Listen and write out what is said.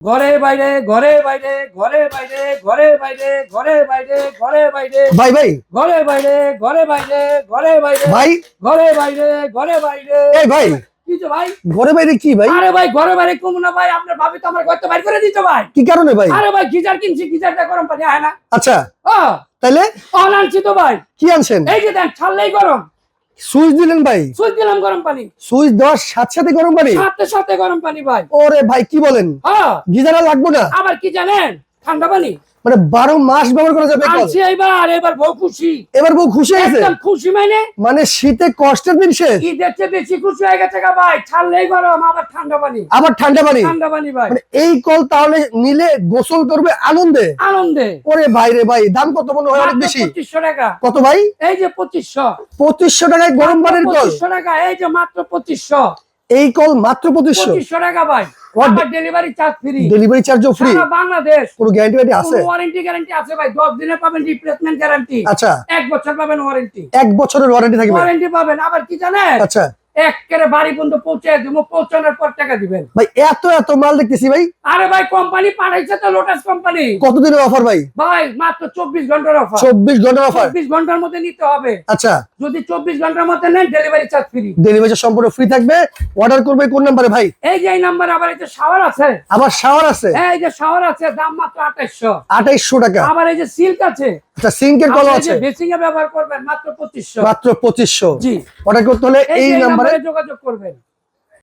ঘরে বাইরে ঘরে বাইরে ঘরে বাইরে ঘরে বাইরে ঘরে বাইরে ঘরে বাইরে। ভাই ভাই। ঘরে বাইরে ঘরে বাইরে ঘরে বাইরে। ভাই। ঘরে বাইরে ঘরে বাইরে। এই ভাই। ঘরে বাইরে কি ভাই? আরে ভাই ঘরে বাইরে কম না ভাই আপনার ভাবি তো আমার ঘরতে বাইর করে দিত ভাই। কি কারণে ভাই? আরে ভাই গিজার কিনছি গিজারটা গরম পানি না। আচ্ছা। ও। তাইলে? অন আনছি তো ভাই। কি আনছেন? এই যে দেন ছাড়লেই গরম। সুইচ দিলেন ভাই। সুইচ দিলাম গরম পানি। সুইচ দেওয়ার সাথে সাথে গরম পানি? সাথে সাথে গরম পানি ভাই। ওরে ভাই কি বলেন? হ্যাঁ। গিজারা লাগবো না? আবার কি জানেন? ঠান্ডা পানি? মানে বারো মাস ব্যবহার করা যাবে এইবার এবার বউ খুশি। এবার বউ খুশি হয়েছে খুশি মানে? মানে শীতে কষ্টের দিন শেষ? ঈদের চেয়ে বেশি খুশি হয়ে গেছে ভাই। ছাড়লেই গরম আবার ঠান্ডা পানি। আবার ঠান্ডা পানি? ঠান্ডা পানি ভাই। মানে এই কল তাহলে নিলে গোসল করবে আনন্দে? আনন্দে। ওরে ভাই রে ভাই দাম কত মনে হয় অনেক বেশি? পঁচিশশো টাকা। কত ভাই? এই যে পঁচিশশো। পঁচিশশো টাকায় গরম পানির কল। পঁচিশশো টাকা এই যে মাত্র পঁচিশশো। এই কল মাত্র পঁচিশশো। টাকা ভাই। ডেলিভারি চার্জ ফ্রি ডেলিভারি চার্জও ফ্রি সারা বাংলাদেশ। কোনো গ্যারান্টি ওয়ারেন্টি আছে? ওয়ারেন্টি গ্যারান্টি আছে ভাই। পাবেন রিপ্লেসমেন্ট গ্যারান্টি আচ্ছা। এক বছর পাবেন ওয়ারেন্টি এক বছরের ওয়ারেন্টি থাকবে। ওয়ারেন্টি পাবেন। আবার কি জানেন? আচ্ছা। একেবারে বাড়ি পর্যন্ত পৌঁছে দেবো পৌঁছানোর পর টাকা দিবেন। ভাই এত এত মাল দেখতেছি ভাই। আরে ভাই কোম্পানি পাঠাইছে তো লোটাস কোম্পানি কতদিনের অফার ভাই? ভাই মাত্র চব্বিশ ঘণ্টার অফার চব্বিশ ঘণ্টার অফার চব্বিশ ঘণ্টার মধ্যে নিতে হবে। আচ্ছা। যদি চব্বিশ ঘণ্টার মধ্যে নেন ডেলিভারি চার্জ ফ্রি ডেলিভারি সম্পূর্ণ ফ্রি থাকবে। অর্ডার করবে কোন নাম্বারে ভাই? এই যে এই নাম্বার আবার এই যে শাওয়ার আছে। আবার শাওয়ার আছে? এই যে শাওয়ার আছে দাম মাত্র আঠাইশশো। আঠাইশশো টাকা। আবার এই যে সিল্ক আছে। আচ্ছা সিঙ্কের কল আছে। বেসিং এ ব্যবহার করবেন মাত্র পঁচিশশো। মাত্র পঁচিশশো। জি। অর্ডার করতে হলে এই নাম্বারে যোগাযোগ করবেন।